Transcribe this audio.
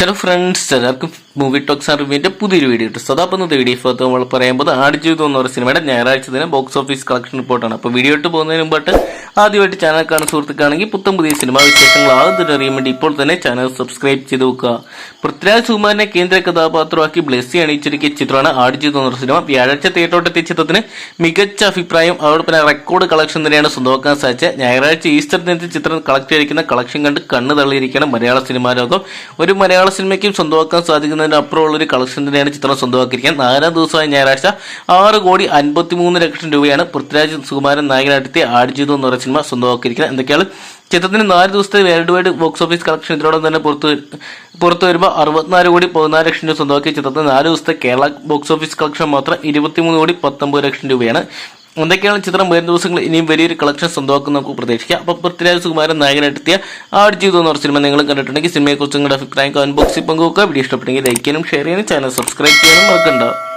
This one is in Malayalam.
ഹലോ ഫ്രണ്ട്സ് എല്ലാവർക്കും മൂവി ടോക്സ് റിവ്യൂവിന്റെ പുതിയൊരു വീഡിയോ ഇട്ടു. സദാ ഇന്നത്തെ വീഡിയോ ഭാഗത്ത് നമ്മൾ പറയുമ്പോൾ ആടുജീവിതം എന്ന് പറയുന്ന സിനിമയുടെ ഞായറാഴ്ച ദിനം ബോക്സ് ഓഫീസ് കളക്ഷൻ റിപ്പോർട്ടാണ് അപ്പോൾ വീഡിയോ ഇട്ട് പോകുന്നതിന് മുമ്പായിട്ട് ആദ്യമായിട്ട് ചാനൽ കാണുന്ന സുഹൃത്തുക്കാണെങ്കിൽ പുത്തം പുതിയ സിനിമാ വിശേഷങ്ങൾ ആദ്യം അറിയാൻ വേണ്ടി ഇപ്പോൾ തന്നെ ചാനൽ സബ്സ്ക്രൈബ് ചെയ്ത് വെക്കുക. പൃഥ്വിരാജ് സുകുമാരനെ കേന്ദ്ര കഥാപാത്രമാക്കി ബ്ലെസ്സി അണിയിച്ചൊരുക്കിയ ചിത്രമാണ് ആടുജീവിതം എന്ന് പറയുന്ന സിനിമ വ്യാഴാഴ്ച തിയേറ്ററോട്ടെത്തിയ ചിത്രത്തിന് മികച്ച അഭിപ്രായം അതോടൊപ്പം റെക്കോർഡ് കളക്ഷൻ തന്നെയാണ് സ്വന്തമാക്കാൻ സാധിച്ചത്. ഞായറാഴ്ച ഈസ്റ്റർ ദിനത്തിൽ ചിത്രം കളക്ട് ചെയ്തിരിക്കുന്ന കളക്ഷൻ കണ്ട് കണ്ണു തള്ളിയിരിക്കുകയാണ് മലയാള സിനിമാ ലോകം. ഒരു മലയാള സിനിമയ്ക്കും സ്വന്തമാക്കാൻ സാധിക്കുന്നതിന് അപ്പുറമുള്ള ഒരു കളക്ഷൻ തന്നെയാണ് ചിത്രം സ്വന്തമാക്കിയിരിക്കുന്നത് നാലാം ദിവസമായ ഞായറാഴ്ച ആറ് കോടി അൻപത്തിമൂന്ന് ലക്ഷം രൂപയാണ് പൃഥ്വിരാജ് സുകുമാരൻ നായകനായിട്ടെത്തിയ ആടുജീവിതം എന്ന് പറയുന്ന സിനിമ സ്വന്തമാക്കിയിരിക്കുന്നത്. എന്തൊക്കെയാണ്? ചിത്രത്തിന് നാല് ദിവസത്തെ world wide box office collection ഇതിനോടൊപ്പം തന്നെ പുറത്ത് പുറത്തു വരുമ്പോൾ അറുപത്തിനാല് കോടി പതിനാല് ലക്ഷം രൂപ സ്വന്തമാക്കിയ ചിത്രത്തിന് നാല് ദിവസത്തെ കേരള ബോക്സ് ഓഫീസ് കളക്ഷൻ മാത്രം ഇരുപത്തിമൂന്ന് കോടി പത്തൊമ്പത് ലക്ഷം രൂപയാണ്. എന്തൊക്കെയാണ് ചിത്രം? വരും ദിവസങ്ങൾ ഇനിയും വലിയൊരു കളക്ഷൻ സ്വന്തമാക്കും നമുക്ക് പ്രതീക്ഷിക്കാം. അപ്പോൾ പൃഥ്വിരാജ് സുകുമാരൻ നായകനായിട്ടെത്തിയ ആട് ജീവിതം എന്ന് പറഞ്ഞ സിനിമ നിങ്ങൾ കണ്ടിട്ടുണ്ടെങ്കിൽ സിനിമയെക്കുറിച്ച് നിങ്ങളുടെ അഭിപ്രായം കമന്റ് ബോക്സിൽ പങ്കുവെക്കുക. വീഡിയോ ഇഷ്ടപ്പെട്ടെങ്കിൽ ലൈക്ക് ചെയ്യാനും ഷെയർ ചെയ്യാനും ചാനൽ സബ്സ്ക്രൈബ് ചെയ്യാനും മറക്കണ്ട.